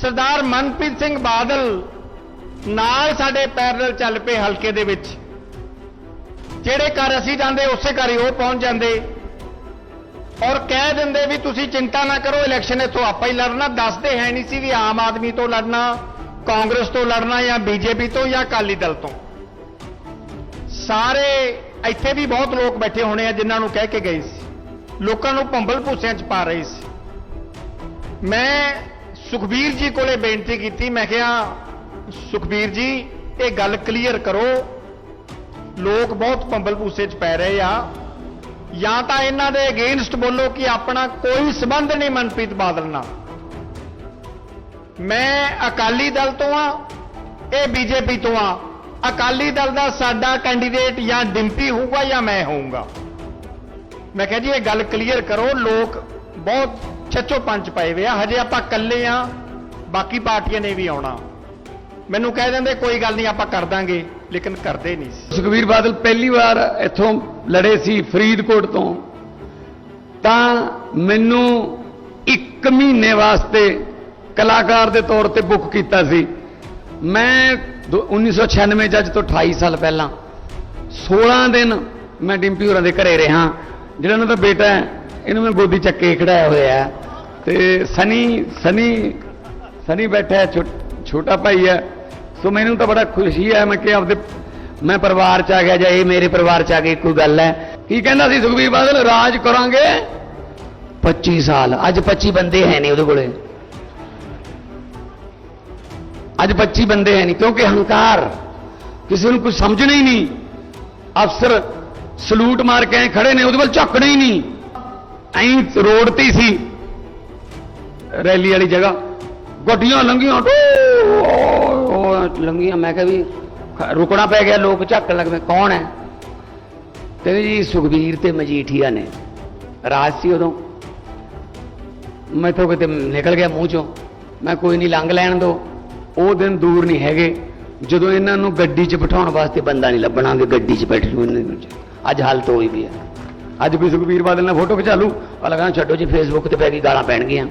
ਸਰਦਾਰ ਮਨਪ੍ਰੀਤ ਸਿੰਘ ਬਾਦਲ ਨਾਲ ਸਾਡੇ ਪੈਰਲਲ ਚੱਲ ਪਏ ਹਲਕੇ ਦੇ ਵਿੱਚ। ਜਿਹੜੇ ਘਰ ਅਸੀਂ ਜਾਂਦੇ, ਉਸੇ ਘਰ ਹੀ ਉਹ ਪਹੁੰਚ ਜਾਂਦੇ। ਔਰ ਕਹਿ ਦਿੰਦੇ ਵੀ ਤੁਸੀਂ ਚਿੰਤਾ ਨਾ ਕਰੋ, ਇਲੈਕਸ਼ਨ ਇੱਥੋਂ ਆਪਾਂ ਹੀ ਲੜਨਾ। ਦੱਸਦੇ ਹੈ ਨਹੀਂ ਸੀ ਵੀ ਆਮ ਆਦਮੀ ਤੋਂ ਲੜਨਾ, ਕਾਂਗਰਸ ਤੋਂ ਲੜਨਾ ਜਾਂ ਬੀਜੇਪੀ ਤੋਂ ਜਾਂ ਅਕਾਲੀ ਦਲ ਤੋਂ। ਸਾਰੇ ਇੱਥੇ ਵੀ ਬਹੁਤ ਲੋਕ ਬੈਠੇ ਹੋਣੇ ਆ ਜਿਨ੍ਹਾਂ ਨੂੰ ਕਹਿ ਕੇ ਗਏ ਸੀ। ਲੋਕਾਂ ਨੂੰ ਭੰਬਲ ਭੂਸਿਆਂ 'ਚ ਪਾ ਰਹੀ ਸੀ। ਮੈਂ ਸੁਖਬੀਰ ਜੀ ਕੋਲੇ ਬੇਨਤੀ ਕੀਤੀ, ਮੈਂ ਕਿਹਾ, ਸੁਖਬੀਰ ਜੀ, ਇਹ ਗੱਲ ਕਲੀਅਰ ਕਰੋ। ਲੋਕ ਬਹੁਤ ਪੰਬਲ ਭੂਸੇ 'ਚ ਪੈ ਰਹੇ ਆ। ਜਾਂ ਤਾਂ ਇਹਨਾਂ ਦੇ ਅਗੇਂਸਟ ਬੋਲੋ ਕਿ ਆਪਣਾ ਕੋਈ ਸਬੰਧ ਨਹੀਂ ਮਨਪ੍ਰੀਤ ਬਾਦਲ ਨਾਲ। ਮੈਂ ਅਕਾਲੀ ਦਲ ਤੋਂ ਆ, ਇਹ ਬੀਜੇਪੀ ਤੋਂ ਆ। ਅਕਾਲੀ ਦਲ ਦਾ ਸਾਡਾ ਕੈਂਡੀਡੇਟ ਜਾਂ ਡਿੰਪੀ ਹੋਊਗਾ ਜਾਂ ਮੈਂ ਹੋਊਗਾ। ਮੈਂ ਕਿਹਾ ਜੀ, ਇਹ ਗੱਲ ਕਲੀਅਰ ਕਰੋ। ਲੋਕ ਬਹੁਤ ਛੱਚੋ ਪੰਚ ਪਏ ਵੇ ਆ, ਹਜੇ ਆਪਾਂ ਇਕੱਲੇ ਆ, ਬਾਕੀ ਪਾਰਟੀਆਂ ਨੇ ਵੀ ਆਉਣਾ। ਮੈਨੂੰ ਕਹਿ ਦਿੰਦੇ, ਕੋਈ ਗੱਲ ਨਹੀਂ, ਆਪਾਂ ਕਰ ਦਾਂਗੇ, ਲੇਕਿਨ ਕਰਦੇ ਨਹੀਂ ਸੀ। ਸੁਖਬੀਰ ਬਾਦਲ ਪਹਿਲੀ ਵਾਰ ਇੱਥੋਂ ਲੜੇ ਸੀ ਫਰੀਦਕੋਟ ਤੋਂ। ਤਾਂ ਮੈਨੂੰ 1 ਮਹੀਨੇ ਵਾਸਤੇ ਕਲਾਕਾਰ ਦੇ ਤੌਰ ਤੇ ਬੁੱਕ ਕੀਤਾ ਸੀ। ਮੈਂ ਦੋ- 1996 ਚ ਅੱਜ ਤੋਂ 28 ਸਾਲ ਪਹਿਲਾਂ 16 ਦਿਨ ਮੈਂ ਡਿੰਪੀ ਹੋਰਾਂ ਦੇ ਘਰੇ ਰਿਹਾ, ਜਿਹੜਾ ਉਹਨਾਂ ਦਾ ਬੇਟਾ ਹੈ ਇਹਨੂੰ ਮੈਂ ਗੋਦੀ ਚੱਕੇ ਖੜਾਇਆ ਹੋਇਆ ਤੇ ਸਨੀ ਸਨੀ ਸਨੀ ਬੈਠਾ ਛੋ- ਛੋਟਾ ਭਾਈ ਹੈ। ਸੋ ਮੈਨੂੰ ਤਾਂ ਬੜਾ ਖੁਸ਼ੀ ਹੈ, ਮੈਂ ਕਿ ਆਪਦੇ ਮੈਂ ਪਰਿਵਾਰ ਚ ਆ ਗਿਆ, ਜਾਂ ਇਹ ਮੇਰੇ ਪਰਿਵਾਰ ਚ ਆ ਗਈ ਕੋਈ ਗੱਲ ਹੈ। ਕੀ ਕਹਿੰਦਾ ਸੀ ਸੁਖਬੀਰ ਬਾਦਲ? ਰਾਜ ਕਰਾਂਗੇ? 25 ਸਾਲ। ਅੱਜ 25 ਬੰਦੇ ਹੈ ਨਹੀਂ ਉਹਦੇ ਕੋਲੇ। ਅੱਜ 25 ਬੰਦੇ ਹੈ ਨਹੀਂ, ਕਿਉਂਕਿ ਹੰਕਾਰ। ਕਿਸੇ ਨੂੰ ਕੁਝ ਸਮਝਣਾ ਹੀ ਨਹੀਂ। ਅਫਸਰ ਸਲੂਟ ਮਾਰ ਕੇ ਖੜੇ ਨੇ, ਉਹਦੇ ਵੱਲ ਝਾਕਣਾ ਹੀ ਨਹੀਂ। ਐਂ ਰੋਡ ਤੇ ਸੀ। ਰੈਲੀ ਵਾਲੀ ਜਗ੍ਹਾ। ਗੱਡੀਆਂ ਲੰਘੀਆਂ ਲੰਘੀਆਂ। ਮੈਂ ਕਿਹਾ ਵੀ ਰੁਕਣਾ ਪੈ ਗਿਆ, ਲੋਕ ਝੱਕਣ ਲੱਗ ਪਏ, ਕੌਣ ਹੈ? ਕਹਿੰਦੇ ਜੀ ਸੁਖਬੀਰ ਤੇ ਮਜੀਠੀਆ ਨੇ। ਰਾਜ ਸੀ ਉਦੋਂ। ਮੈਥੋਂ ਕਿਤੇ ਨਿਕਲ ਗਿਆ ਮੂੰਹ ਚੋਂ। ਮੈਂ ਕੋਈ ਨਹੀਂ ਲੰਘ ਲੈਣ ਦੋ। ਉਹ ਦਿਨ ਦੂਰ ਨਹੀਂ ਹੈਗੇ। ਜਦੋਂ ਇਹਨਾਂ ਨੂੰ ਗੱਡੀ 'ਚ ਬਿਠਾਉਣ ਵਾਸਤੇ ਬੰਦਾ ਨਹੀਂ ਲੱਭਣਾਗੇ ਗੱਡੀ 'ਚ ਬੈਠ ਲੂ ਇਹਨਾਂ ਨੂੰ। ਅੱਜ ਹਾਲਤ ਹੋਈ ਵੀ ਹੈ। ਅੱਜ ਕੋਈ ਸੁਖਬੀਰ ਬਾਦਲ ਨਾਲ ਫੋਟੋ ਖਿਚਾ ਲੂ ਆ ਛੱਡੋ ਜੀ ਫੇਸਬੁੱਕ ਤੇ ਪੈ ਗਈ ਗਾਲਾਂ ਪੈਣਗੀਆਂ।